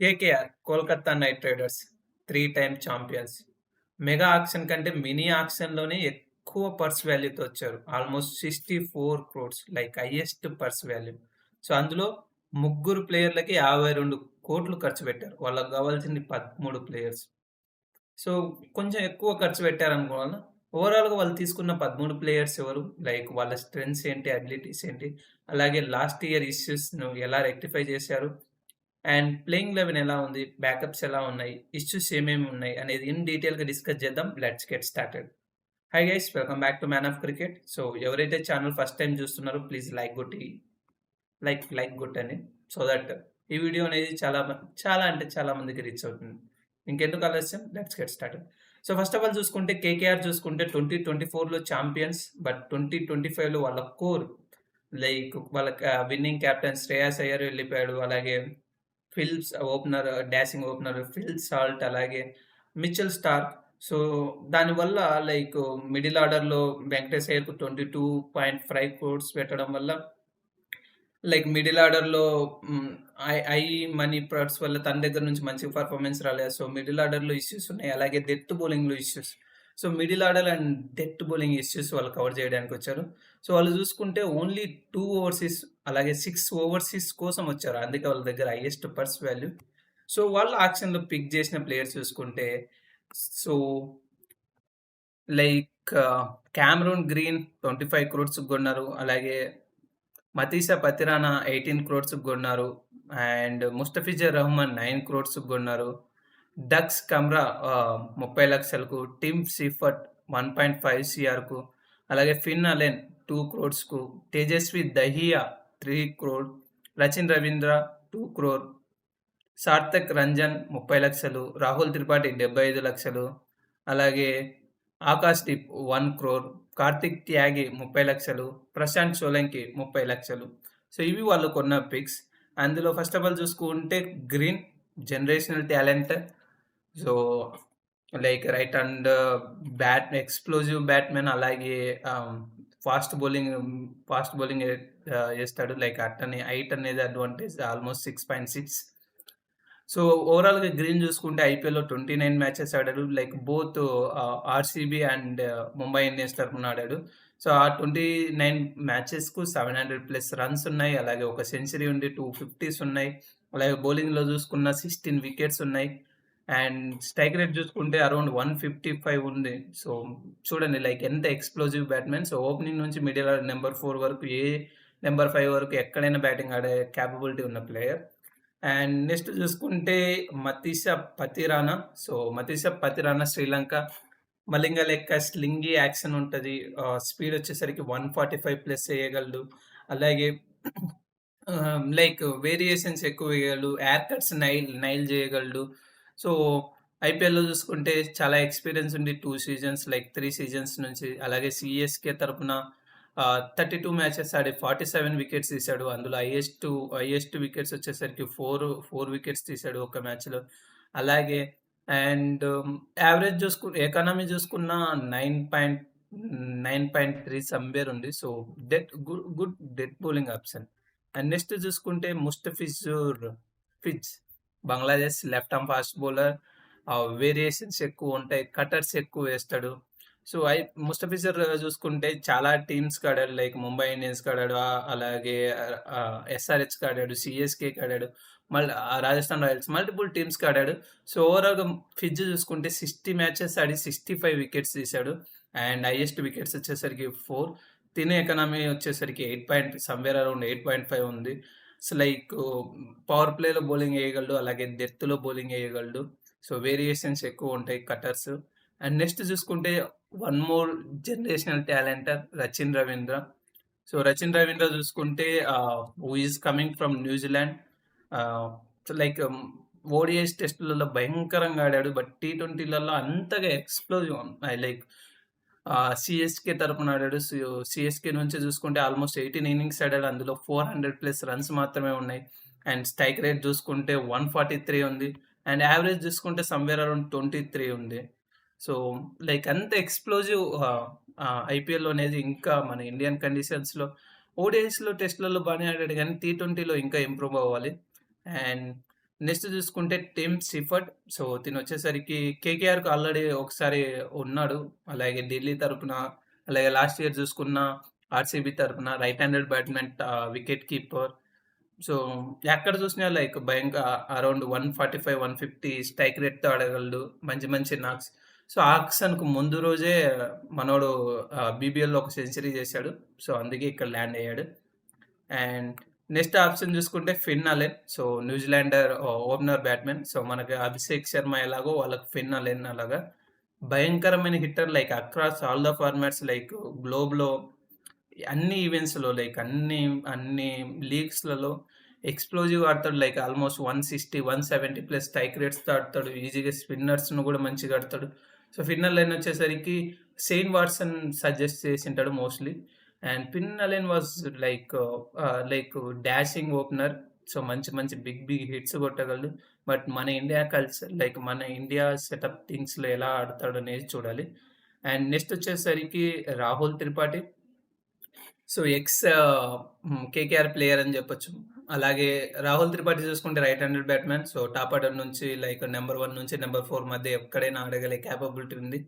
KKR Kolkata Knight Riders three time champions. Mega auction కంటే mini ఆక్షన్లోనే ఎక్కువ purse వాల్యూతో వచ్చారు. Almost sixty four crores like highest purse value. So అందులో ముగ్గురు ప్లేయర్లకి యాభై రెండు కోట్లు ఖర్చు పెట్టారు. వాళ్ళకి కావాల్సింది పదమూడు ప్లేయర్స్. సో కొంచెం ఎక్కువ ఖర్చు పెట్టారు అనుకోవాలి ఓవరాల్గా వాళ్ళు తీసుకున్న పదమూడు ప్లేయర్స్ ఎవరు? లైక్ వాళ్ళ స్ట్రెంగ్స్ ఏంటి అబిలిటీస్ ఏంటి? అలాగే లాస్ట్ ఇయర్ ఇష్యూస్ను ఎలా రెక్టిఫై చేశారు? అండ్ ప్లేయింగ్ లెవెన్ ఎలా ఉంది? బ్యాకప్స్ ఎలా ఉన్నాయి? ఇష్యూస్ ఏమేమి ఉన్నాయి? అనేది ఇన్ డీటెయిల్గా డిస్కస్ చేద్దాం. Let's get started. Hi guys welcome back to man of cricket. So ఎవరైతే ఛానల్ ఫస్ట్ టైం చూస్తున్నారో ప్లీజ్ లైక్ గుట్టి లైక్ లైక్ కొట్టండి. సో దట్ ఈ వీడియో అనేది చాలా చాలా అంటే చాలా మందికి రీచ్ అవుతుంది. ఇంకెందుకు ఆలస్యం? Let's get start so first of all చూసుకుంటే కేకేఆర్ చూసుకుంటే ట్వంటీ ట్వంటీ ఫోర్లో ఛాంపియన్స్ బట్ ట్వంటీ ట్వంటీ ఫైవ్లో వాళ్ళ కోర్ లైక్ వాళ్ళ విన్నింగ్ కెప్టెన్ శ్రేయాస్ అయ్యర్ వెళ్ళిపోయాడు. అలాగే Phil's opener dashing opener Phil Salt అలాగే మిచెల్ స్టార్క్. సో దానివల్ల లైక్ మిడిల్ ఆర్డర్లో Venkatesh అయ్యర్కు twenty two point five crores పెట్టడం వల్ల లైక్ మిడిల్ ఆర్డర్లో ఐ ఐ మనీ ప్రొడక్ట్స్ వల్ల తన దగ్గర నుంచి మంచి పర్ఫార్మెన్స్ రాలేదు. సో మిడిల్ ఆర్డర్లో ఇష్యూస్ ఉన్నాయి. అలాగే డెత్ బౌలింగ్లో issues. So middle order and death bowling issues వాళ్ళు కవర్ చేయడానికి వచ్చారు. సో వాళ్ళు చూసుకుంటే ఓన్లీ టూ ఓవర్సీస్ అలాగే సిక్స్ ఓవర్సీస్ కోసం వచ్చారు. అందుకే వాళ్ళ దగ్గర హైయెస్ట్ పర్స్ వాల్యూ సో వాళ్ళు ఆక్షన్లో పిక్ చేసిన ప్లేయర్స్ చూసుకుంటే so like Cameron Green twenty five crores కొన్నారు. అలాగే మతీసా పతిరానా ఎయిటీన్ క్రోడ్స్ కొన్నారు. అండ్ ముస్తఫిజర్ రహమాన్ నైన్ క్రోడ్స్ కొన్నారు. డక్స్ కమ్రా uh, ముప్పై లక్షలకు Tim Seifert one point five సిఆర్కు అలాగే ఫిన్ అలెన్ టూ క్రోడ్స్కు తేజస్వి దహియా త్రీ క్రోర్ రచిన్ రవీంద్ర టూ క్రోర్ సార్థక్ రంజన్ ముప్పై లక్షలు రాహుల్ త్రిపాఠి డెబ్బై ఐదు లక్షలు అలాగే ఆకాష్ దీప్ వన్ క్రోర్ కార్తిక్ త్యాగి ముప్పై లక్షలు ప్రశాంత్ సోలంకి ముప్పై లక్షలు. సో ఇవి వాళ్ళు కొన్న పిక్స్. అందులో ఫస్ట్ ఆఫ్ ఆల్ చూసుకుంటే Green generational talent. So like right and bat explosive batsmen అలాగే ఫాస్ట్ బౌలింగ్ ఫాస్ట్ బౌలింగ్ చేస్తాడు. లైక్ అట్టని హైట్ అనేది advantage almost six point six. So ఓవరాల్గా గ్రీన్ చూసుకుంటే ఐపీఎల్లో ట్వంటీ నైన్ మ్యాచెస్ ఆడాడు. Like both RCB and Mumbai Indians తరఫున ఆడాడు. సో ఆ ట్వంటీ నైన్ మ్యాచెస్కు సెవెన్ హండ్రెడ్ ప్లస్ రన్స్ ఉన్నాయి. అలాగే ఒక సెంచరీ ఉంది టూ ఫిఫ్టీస్ ఉన్నాయి. అలాగే బౌలింగ్లో చూసుకున్న సిక్స్టీన్ వికెట్స్ ఉన్నాయి. అండ్ స్ట్రైక్ రేట్ చూసుకుంటే అరౌండ్ వన్ ఫిఫ్టీ ఫైవ్ ఉంది. సో చూడండి లైక్ ఎంత ఎక్స్ప్లోజివ్ బ్యాట్మెన్. సో ఓపెనింగ్ నుంచి మిడిల్ నెంబర్ ఫోర్ వరకు ఏ నెంబర్ ఫైవ్ వరకు ఎక్కడైనా బ్యాటింగ్ ఆడే క్యాపబిలిటీ ఉన్న ప్లేయర్. అండ్ నెక్స్ట్ చూసుకుంటే మతీష పతిరానా. సో మతీష పతిరానా శ్రీలంక మలింగ లెక్క స్లింగి యాక్షన్ ఉంటుంది. స్పీడ్ వచ్చేసరికి వన్ ఫార్టీ ఫైవ్ ప్లస్ వేయగలడు. అలాగే లైక్ వేరియేషన్స్ ఎక్కువ వేయగలడు. ఎయిర్ కట్స్ నైల్ నైల్ చేయగలడు. సో ఐపీఎల్లో చూసుకుంటే చాలా ఎక్స్పీరియన్స్ ఉంది. Two seasons like three seasons నుంచి. అలాగే సిఎస్కే తరపున థర్టీ టూ మ్యాచెస్ ఆడి ఫార్టీ సెవెన్ వికెట్స్ తీశాడు. అందులో హైయెస్ట్ హైయెస్ట్ వికెట్స్ వచ్చేసరికి ఫోర్ ఫోర్ వికెట్స్ తీశాడు ఒక మ్యాచ్లో. అలాగే అండ్ యావరేజ్ చూసుకు ఎకానమీ చూసుకున్న nine point nine point three somewhere ఉంది. So death good good death bowling option. And next చూసుకుంటే Mustafizur Fizz Bangladesh left arm fast bowler. Variations ఎక్కువ ఉంటాయి కటర్స్ ఎక్కువ వేస్తాడు. సో ఐ ముస్తఫిజర్ చూసుకుంటే చాలా టీమ్స్ ఆడాడు లైక్ ముంబై ఇండియన్స్ ఆడాడు అలాగే ఎస్ఆర్హెచ్ ఆడాడు సిఎస్కే ఆడాడు మళ్ళీ రాజస్థాన్ రాయల్స్ మల్టిపుల్ టీమ్స్ ఆడాడు సో ఓవరాల్గా ఫిజ్ చూసుకుంటే సిక్స్టీ మ్యాచెస్ ఆడి సిక్స్టీ ఫైవ్ వికెట్స్ తీశాడు. అండ్ హైయెస్ట్ వికెట్స్ వచ్చేసరికి ఫోర్. తినే ఎకనామీ వచ్చేసరికి eight point somewhere around eight point five ఉంది. సో లైక్ పవర్ ప్లేలో బౌలింగ్ వేయగలడు అలాగే డెత్లో బౌలింగ్ వేయగలడు. సో వేరియేషన్స్ ఎక్కువ ఉంటాయి కటర్స్ అండ్ నెక్స్ట్ చూసుకుంటే వన్ మోర్ జనరేషనల్ టాలెంటర్ రచిన్ రవీంద్ర. సో రచిన్ రవీంద్ర చూసుకుంటే who is coming from New Zealand like ODIs టెస్టులలో భయంకరంగా ఆడాడు బట్ టీ ట్వంటీలలో అంతగా ఎక్స్ప్లోజివ్ లైక్ సిఎస్కే తరపున ఆడాడు. సిఎస్కే నుంచి చూసుకుంటే ఆల్మోస్ట్ ఎయిటీన్ ఇన్నింగ్స్ ఆడాడు. అందులో ఫోర్ హండ్రెడ్ ప్లస్ రన్స్ మాత్రమే ఉన్నాయి. అండ్ స్ట్రైక్ రేట్ చూసుకుంటే వన్ ఫార్టీ త్రీ ఉంది. అండ్ యావరేజ్ చూసుకుంటే సమ్వేర్ అరౌండ్ ట్వంటీ త్రీ ఉంది. సో లైక్ అంత ఎక్స్ప్లోజివ్ ఐపీఎల్ అనేది ఇంకా మన ఇండియన్ కండిషన్స్లో ఓడిఐస్లో టెస్ట్లలో బాగానే ఆడాడు. కానీ టీ ట్వంటీలో ఇంకా ఇంప్రూవ్ అవ్వాలి. అండ్ నెక్స్ట్ చూసుకుంటే టిమ్ సిఫర్ట్ సో, తినొచ్చేసరికి కేకేఆర్కు ఆల్రెడీ ఒకసారి ఉన్నాడు. అలాగే ఢిల్లీ తరపున, అలాగే లాస్ట్ ఇయర్ చూసుకున్న ఆర్‌సీబీ తరపున right handed batsmen wicket keeper. So, ఎక్కడ చూసినా లైక్ భయంకర అరౌండ్ 145, 150 స్ట్రైక్ రేట్‌తో ఆడగలడు. మంచి మంచి నాక్స్. సో, ఆక్సన్కు ముందు రోజే మనోడు బీబీఎల్‌లో ఒక సెంచరీ చేశాడు. సో, అందుకే ఇక్కడ ల్యాండ్ అయ్యాడు. అండ్ నెక్స్ట్ ఆప్షన్ చూసుకుంటే Finn Allen. So, New Zealander opener batsmen so, మనకి అభిషేక్ శర్మ ఎలాగో వాళ్ళకి ఫిన్ అలెన్ అలాగా. భయంకరమైన hitter like across all the formats like గ్లోబ్‌లో అన్ని ఈవెంట్స్‌లో లైక్ అన్ని అన్ని లీగ్స్‌లలో ఎక్స్‌ప్లోజివ్ ఆడతాడు. లైక్ ఆల్‌మోస్ట్ 160, 170 ప్లస్ స్ట్రైక్ రేట్స్‌తో ఆడతాడు. ఈజీగా స్పిన్నర్స్‌ను కూడా మంచిగా ఆడతాడు. సో, ఫిన్నర్ లైన్ వచ్చేసరికి Shane Watson suggest చేసుంటాడు mostly. And Finn Allen was like like dashing opener. So, మంచి మంచి బిగ్ బిగ్ హిట్స్ కొట్టగలడు. బట్ మన ఇండియా కల్చర్ లైక్ మన ఇండియా సెటప్ థింగ్స్‌లో ఎలా ఆడతాడు అనేది చూడాలి. అండ్ నెక్స్ట్ వచ్చేసరికి Rahul Tripathi. So, ex KKR player అని చెప్పొచ్చు. అలాగే రాహుల్ త్రిపాఠి చూసుకుంటే right handed batsmen so, top order నుంచి లైక్ నెంబర్ వన్ నుంచి నెంబర్ ఫోర్ మధ్య ఎక్కడైనా ఆడగలే కేపబిలిటీ ఉంది.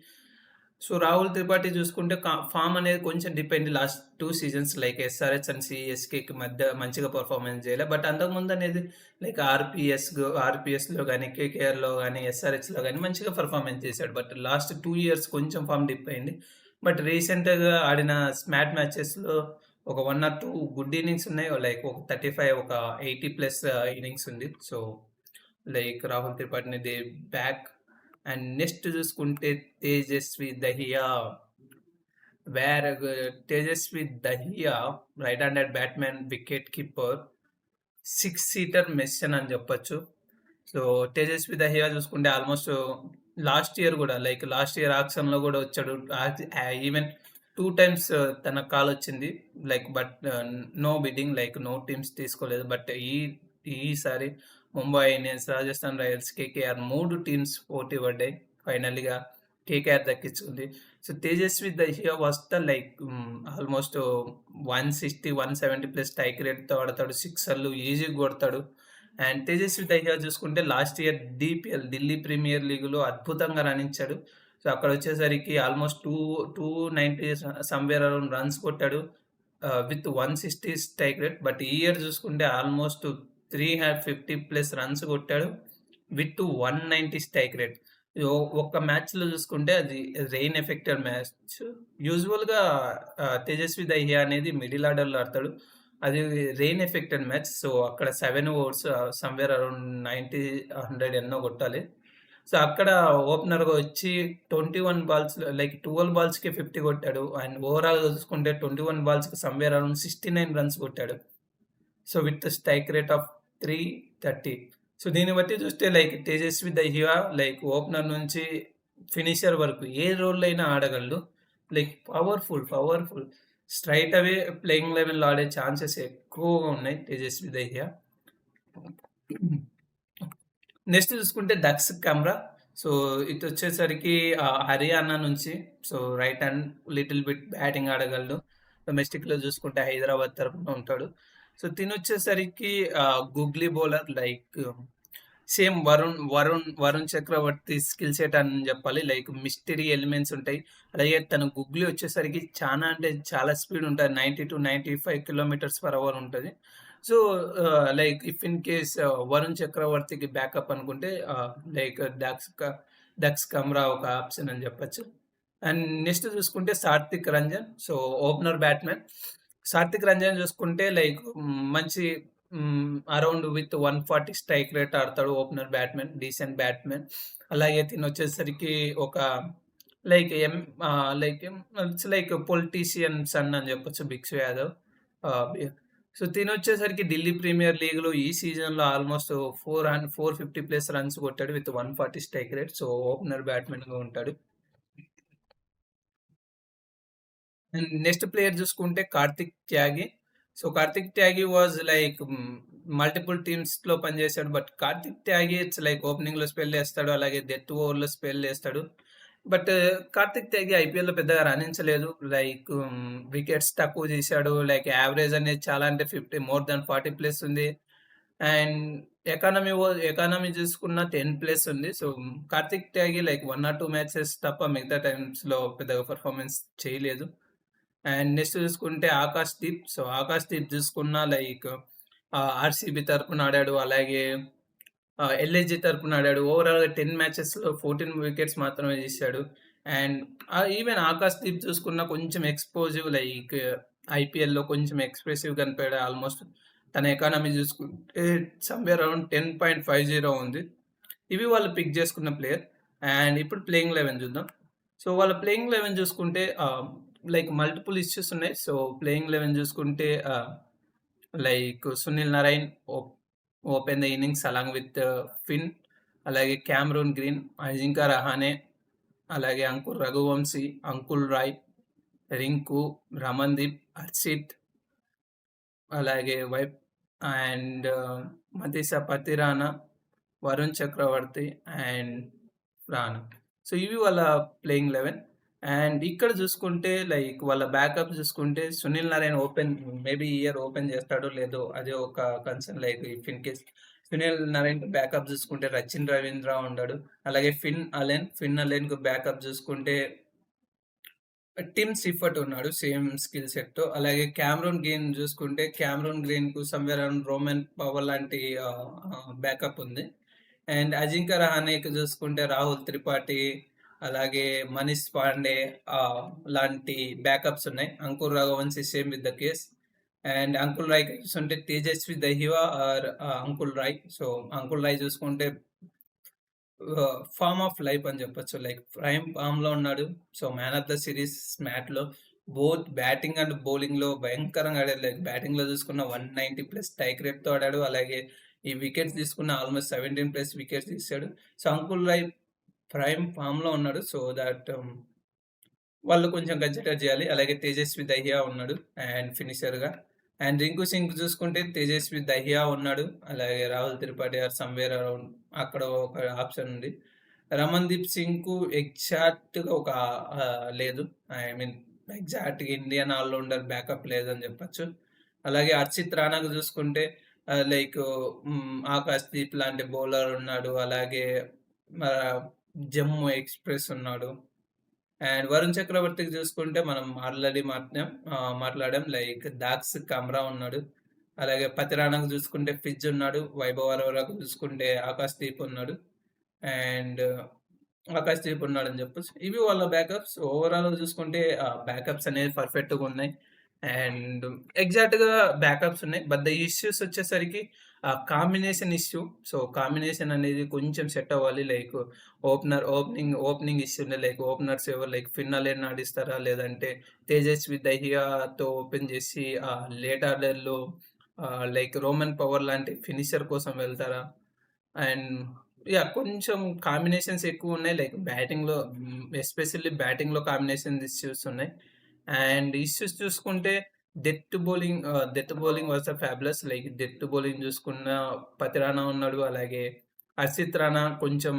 సో, రాహుల్ త్రిపాఠి చూసుకుంటే కా అనేది కొంచెం depend last two seasons like SRH and సీఎస్‌కేకి మధ్య మంచిగా పర్ఫార్మెన్స్ చేయలే. బట్ అంతకుముందు అనేది లైక్ ఆర్‌పీఎస్ ఆర్పిఎస్లో కానీ కేకేఆర్‌లో కానీ ఎస్ఆర్‌హెచ్‌లో కానీ మంచిగా పర్ఫార్మెన్స్ చేశాడు. బట్ లాస్ట్ టూ ఇయర్స్ కొంచెం ఫామ్ డిప్ అయింది. బట్ రీసెంట్‌గా ఆడిన స్మాట్ మ్యాచెస్‌లో ఒక one or two good innings ఉన్నాయి. లైక్ ఒక 35 ఒక 80 ప్లస్ ఇన్నింగ్స్ ఉంది. సో, లైక్ రాహుల్ త్రిపాఠిని దే బ్యాక్. అండ్ నెక్స్ట్ చూసుకుంటే Tejasvi Dahiya. Where Tejasvi Dahiya right handed batsmen wicket keeper. Six seater machine అని చెప్పొచ్చు. సో, తేజస్వి దహియా చూసుకుంటే ఆల్‌మోస్ట్ లాస్ట్ ఇయర్ కూడా లైక్ లాస్ట్ ఇయర్ ఆక్షన్‌లో కూడా వచ్చాడు. ఈవెన్ టూ టైమ్స్ తనకు కాల్ వచ్చింది. Like but no bidding like no teams తీసుకోలేదు. బట్ ఈ ఈసారి Mumbai Indians, Rajasthan Royals, KKR మూడు టీమ్స్ పోటీ పడ్డాయి. ఫైనల్‌గా కేకేఆర్ దక్కించుకుంది. సో, తేజస్వి దహియా వస్తా like almost one sixty one seventy plus strike రేట్‌తో ఆడతాడు. సిక్సర్లు ఈజీగా కొడతాడు. అండ్ తేజస్వి దహియా చూసుకుంటే last year DPL Delhi premier లీగ్‌లో అద్భుతంగా రాణించాడు. సో, అక్కడ వచ్చేసరికి almost two two ninety somewhere around runs కొట్టాడు. With one sixty strike rate. But ఈ ఇయర్ చూసుకుంటే ఆల్‌మోస్ట్ 350 ప్లస్ రన్స్ కొట్టాడు. With 190 strike rate. ఒక్క మ్యాచ్‌లో చూసుకుంటే అది రెయిన్ ఎఫెక్టెడ్ మ్యాచ్. యూజువల్‌గా తేజస్వి దహియా అనేది మిడిల్ ఆర్డర్‌లో ఆడతాడు. అది రెయిన్ ఎఫెక్టెడ్ మ్యాచ్. సో, అక్కడ సెవెన్ ఓవర్స్ సమ్‌వేర్ అరౌండ్ 90, 100 ఎన్నో కొట్టాలి. సో, అక్కడ ఓపెనర్‌గా వచ్చి ట్వంటీ వన్ బాల్స్ లైక్ 12 బాల్స్‌కి 50 కొట్టాడు. అండ్ ఓవరాల్‌గా చూసుకుంటే 21 బాల్స్‌కి సమ్‌వేర్ అరౌండ్ 69 రన్స్ కొట్టాడు. So, with strike rate of 330. So, దీన్ని బట్టి చూస్తే like Tejasvi Dahiya like opener నుంచి ఫినిషర్ వరకు ఏ రోల్‌లో అయినా ఆడగలడు. Like powerful, powerful. Straight away playing లెవెల్‌లో ఆడే ఛాన్సెస్ ఎక్కువగా ఉన్నాయి తేజస్వి దహియా. నెక్స్ట్ చూసుకుంటే డక్స్ కెమెరా సో, ఇది వచ్చేసరికి హర్యానా నుంచి so, right hand little bit batting ఆడగలడు. డొమెస్టిక్‌లో చూసుకుంటే హైదరాబాద్ తరపున ఉంటాడు. సో, తినొచ్చేసరికి ఆహ్, googly bowler like same Varun Varun Varun Chakravarthy skill set అని చెప్పాలి. లైక్ మిస్టరీ ఎలిమెంట్స్ ఉంటాయి. అలాగే తన గుగ్లీ వచ్చేసరికి చాలా అంటే చాలా స్పీడ్ ఉంటుంది ninety to ninety five kilometres per hour ఉంటుంది so, like if in case Varun చక్రవర్తికి బ్యాకప్ అనుకుంటే లైక్ డక్స్ క కమ్రా ఒక ఆప్షన్ అని చెప్పొచ్చు. అండ్ నెక్స్ట్ చూసుకుంటే Sathvik Ranjan. So, opener batsmen Sathvik Ranjan చూసుకుంటే లైక్ మంచి అరౌండ్ విత్ 140 స్ట్రైక్ రేట్ ఆడతాడు. ఓపెనర్ బ్యాట్మెన్ డీసెంట్ బ్యాట్మెన్ అలాగే తినొచ్చేసరికి ఒక like um like it's like politician son అని చెప్పొచ్చు భిక్షు యాదవ్. సో సో, తినొచ్చేసరికి ఢిల్లీ ప్రీమియర్ లీగ్‌లో ఈ సీజన్‌లో almost four hundred four fifty plus runs కొట్టాడు. With 140 strike rate. So, opener బ్యాట్మెన్గా ఉంటాడు. అండ్ నెక్స్ట్ ప్లేయర్ చూసుకుంటే Karthik Tyagi. So, Karthik Tyagi was like multiple multiple టీమ్స్‌లో పనిచేశాడు. But Karthik Tyagi it's like ఓపెనింగ్‌లో spell చేస్తాడు. అలాగే death ఓవర్‌లో spell చేస్తాడు. But uh, Kartik త్యాగి ఐపీఎల్‌లో పెద్దగా రాణించలేదు. లైక్ వికెట్స్ తక్కువ తీశాడు. లైక్ యావరేజ్ అనేది చాలా అంటే 50 మోర్ దాన్ ఫార్టీ ప్లస్ ఉంది. అండ్ ఎకానమీ ఎకానమీ చూసుకున్న 10 ప్లస్ ఉంది. So, Karthik Tyagi like one or two matches తప్ప మిగతా టైమ్స్‌లో పెద్దగా పర్ఫార్మెన్స్ చేయలేదు. అండ్ నెక్స్ట్ చూసుకుంటే ఆకాష్ దీప్. సో, ఆకాష్ దీప్ చూసుకున్న లైక్ ఆర్‌సీబీ తరపున ఆడాడు. అలాగే ఆహ్, ఎల్‌ఎస్‌జీ తరపున ఆడాడు. ఓవరాల్‌గా 10 మ్యాచెస్‌లో 14 వికెట్స్ మాత్రమే తీశాడు. అండ్ ఈవెన్ ఆకాష్ దీప్ చూసుకున్న కొంచెం ఎక్స్‌పోజివ్ లైక్ ఐపీఎల్‌లో కొంచెం ఎక్స్ప్రెసివ్ కనిపాడు ఆల్‌మోస్ట్. తన ఎకానమీ చూసుకుంటే సమ్‌వేర్ అరౌండ్ 10.50 ఉంది. ఇవి వాళ్ళు పిక్ చేసుకున్న ప్లేయర్. అండ్ ఇప్పుడు ప్లేయింగ్ 11 చూద్దాం. సో, వాళ్ళ ప్లేయింగ్ 11 చూసుకుంటే లైక్ మల్టిపుల్ ఇష్యూస్ ఉన్నాయి. సో, ప్లేయింగ్ 11 చూసుకుంటే like Sunil Narine ఓప్ open the innings along with Finn, అలాగే క్యామ్రూన్ గ్రీన్, అజింకా రహానే, అలాగే అంకుల్ రఘువంశీ, అంకుల్ రాయ్, రింకు, రమన్‌దీప్, హర్షిత్ అలాగే wipe and Matheesha Pathirana, Varun Chakravarthy and Rana. So, ఇవి వాళ్ళ ప్లేయింగ్ 11 అండ్ ఇక్కడ చూసుకుంటే లైక్ వాళ్ళ బ్యాకప్ చూసుకుంటే Sunil Narine open maybe year open చేస్తాడో లేదో అదే ఒక concern like if in case Sunil Narine backup చూసుకుంటే రచిన్ రవీంద్ర ఉన్నాడు. అలాగే ఫిన్ అలెన్, ఫిన్ అలెన్‌కు బ్యాకప్ చూసుకుంటే టిమ్ సిఫర్ట్ ఉన్నాడు. సేమ్ స్కిల్ సెట్‌తో. అలాగే క్యామ్రోన్ గ్రీన్ చూసుకుంటే క్యామరూన్ గ్రీన్‌కు సమ్‌వేర్ అరౌండ్ రోమన్ పవర్ లాంటి బ్యాకప్ ఉంది. అండ్ అజింక రహానేకి చూసుకుంటే రాహుల్ త్రిపాఠి, అలాగే మనీష్ పాండే లాంటి బ్యాకప్స్ ఉన్నాయి. Angkrish Raghuvanshi same with the case. And Anukul Roy చూసుకుంటే Tejasvi Dahiya or Anukul Roy. So, uncle Roy చూసుకుంటే ఫామ్ ఆఫ్ లైఫ్ అని చెప్పొచ్చు. లైక్ ప్రైమ్ ఫార్మ్‌లో ఉన్నాడు. So, man of the series మ్యాట్‌లో both batting and బౌలింగ్‌లో భయంకరంగా ఆడాడు. లైక్ బ్యాటింగ్‌లో చూసుకున్న 190 ప్లస్ స్ట్రైక్ రేట్‌తో ఆడాడు. అలాగే ఈ వికెట్స్ తీసుకున్న ఆల్‌మోస్ట్ 17 ప్లస్ వికెట్స్ తీసాడు. సో, అంకుల్ రాయ్ ప్రైమ్ ఫామ్లో ఉన్నాడు. సో, దట్ వాళ్ళు కొంచెం కన్సిడర్ చేయాలి. అలాగే తేజస్వి దహియా ఉన్నాడు అండ్ ఫినిషర్‌గా. అండ్ రింకు సింగ్ చూసుకుంటే తేజస్వి దహియా ఉన్నాడు. అలాగే Rahul Tripathi or somewhere around అక్కడ ఒక ఆప్షన్ ఉంది. రమన్‌దీప్ సింగ్‌కు ఎగ్జాక్ట్‌గా ఒక లేదు. ఐ మీన్ ఎగ్జాక్ట్‌గా ఇండియన్ ఆల్‌రౌండర్ బ్యాకప్ లేదని చెప్పొచ్చు. అలాగే హర్షిత్ రాణాకు చూసుకుంటే లైక్ ఆకాశ్ దీప్ లాంటి బౌలర్ ఉన్నాడు. అలాగే జమ్మూ ఎక్స్‌ప్రెస్ ఉన్నాడు. అండ్ వరుణ్ చక్రవర్తికి చూసుకుంటే మనం ఆల్రెడీ మాట్లాడాం మాట్లాడాం లైక్ దాక్స్ కమ్రా ఉన్నాడు. అలాగే పతిరాణకు చూసుకుంటే ఫిజ్ ఉన్నాడు. వైభవ్ చూసుకుంటే ఆకాష్ దీప్ ఉన్నాడు. అండ్ ఆకాష్ దీప్ అని చెప్పచ్చు ఇవి వాళ్ళ బ్యాకప్స్. ఓవరాల్ చూసుకుంటే బ్యాకప్స్ అనేవి పర్ఫెక్ట్‌గా ఉన్నాయి. అండ్ ఎగ్జాక్ట్‌గా బ్యాకప్స్ ఉన్నాయి. బట్ ద ఇష్యూస్ వచ్చేసరికి కాంబినేషన్ ఇష్యూ. సో, కాంబినేషన్ అనేది కొంచెం సెట్ అవ్వాలి. Like opener opening opening issue ఉంది. లైక్ ఓపెనర్స్ ఎవరు లైక్ ఫిన్నల్ అలెన్ ఆడిస్తారా? లేదంటే తేజస్వి దహియాతో ఓపెన్ చేసి ఆ లేట్ ఆర్డర్‌లో లైక్ రోమన్ పవర్ లాంటి ఫినిషర్ కోసం వెళ్తారా? అండ్ యా కొంచెం కాంబినేషన్స్ ఎక్కువ ఉన్నాయి లైక్ బ్యాటింగ్‌లో ఎస్పెషల్లీ బ్యాటింగ్‌లో కాంబినేషన్ ఇష్యూస్ ఉన్నాయి. అండ్ ఇష్యూస్ చూసుకుంటే death bowling death bowling was fabulous. Like death bowling చూసుకున్న పతిరానా ఉన్నాడు. అలాగే అసిత్ రాణా కొంచెం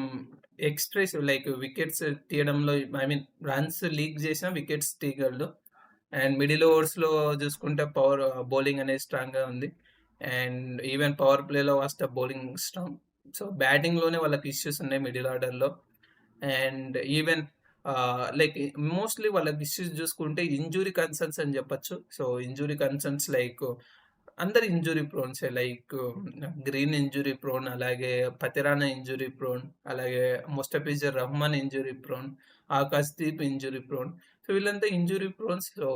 ఎక్స్‌ప్రెసివ్ లైక్ వికెట్స్ తీయడంలో ఐ మీన్ రన్స్ లీక్ చేసిన వికెట్స్ తీయగలడు. అండ్ మిడిల్ ఓవర్స్‌లో చూసుకుంటే పవర్ బౌలింగ్ uh, అనేది స్ట్రాంగ్‌గా ఉంది. అండ్ ఈవెన్ పవర్ ప్లేలో was the bowling strong. So, బ్యాటింగ్‌లోనే వాళ్ళకి ఇష్యూస్ ఉన్నాయి మిడిల్ ఆర్డర్‌లో. అండ్ ఈవెన్ లైక్ మోస్ట్‌లీ వాళ్ళకి ఇష్యూస్ చూసుకుంటే ఇంజురీ కన్సర్న్స్ అని చెప్పొచ్చు. సో, ఇంజురీ కన్సర్న్స్ లైక్ అందరు ఇంజురీ ప్రోన్సే లైక్ గ్రీన్ ఇంజురీ ప్రోన్, అలాగే పతిరానా ఇంజురీ ప్రోన్, అలాగే Mustafizur Rahman injury prone, Akash Deep injury prone. So, వీళ్ళంతా ఇంజురీ ప్రోన్స్. సో,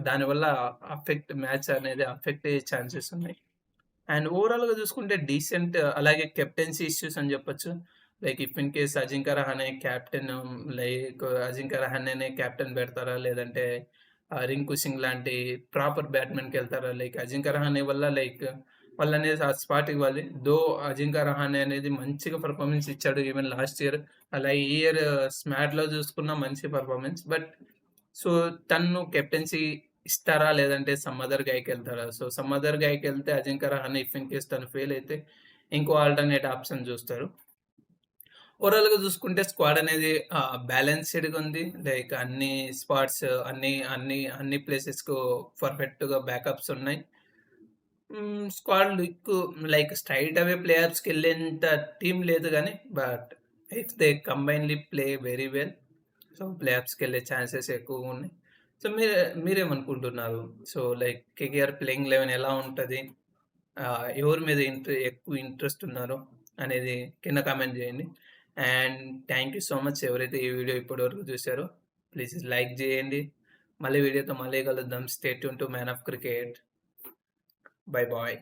దానివల్ల అఫెక్ట్ మ్యాచ్ అనేది అఫెక్ట్ అయ్యే ఛాన్సెస్ ఉన్నాయి. అండ్ ఓవరాల్‌గా చూసుకుంటే డీసెంట్ అలాగే కెప్టెన్సీ ఇష్యూస్ అని చెప్పొచ్చు. Like if in case Ajinkya Rahane captain like Ajinkya రహానేనే captain పెడతారా? లేదంటే రింకు సింగ్ లాంటి ప్రాపర్ బ్యాట్స్‌మెన్‌కెళ్తారా? లైక్ అజింకా రహానే వల్ల లైక్ వాళ్ళనేది ఆ స్పాట్ ఇవ్వాలి. దో అజింకా రహానే అనేది మంచిగా పర్ఫార్మెన్స్ ఇచ్చాడు ఈవెన్ లాస్ట్ ఇయర్. అలా ఈ ఇయర్ స్మాట్‌లో చూసుకున్న మంచి పర్ఫార్మెన్స్ బట్ సో, తను కెప్టెన్సీ ఇస్తారా? లేదంటే సమ్మదర్ గైకెళ్తారా? So, some other other గైకెళ్తే Ajinkya Rahane if in case తను ఫెయిల్ అయితే ఇంకో ఆల్టర్‌నేట్ ఆప్షన్ చూస్తారు. ఓవరాల్‌గా చూసుకుంటే స్క్వాడ్ అనేది బ్యాలెన్స్డ్గా ఉంది. లైక్ అన్ని స్పాట్స్ అన్ని అన్ని అన్ని ప్లేసెస్‌కు పర్ఫెక్ట్‌గా బ్యాకప్స్ ఉన్నాయి. Squad look like straight away ప్లేఆర్స్కి వెళ్ళేంత టీమ్ లేదు కానీ but if they combinedly play very well so, play వెళ్ళే ఛాన్సెస్ ఎక్కువగున్నాయి. సో, మీరు మీరేమనుకుంటున్నారు? సో, లైక్ కేకేఆర్ ప్లేయింగ్ 11 ఎలా ఉంటుంది ఎవరి మీద ఇంట్రె ఎక్కువ ఇంట్రెస్ట్ ఉన్నారో అనేది కింద కామెంట్ చేయండి and thank you so much ఎవరైతే ఈ వీడియో ఇప్పటి వరకు చూసారో ప్లీజ్ లైక్ చేయండి మళ్ళీ వీడియోతో మళ్ళీ కలుద్దాం. State to man of cricket. Bye bye.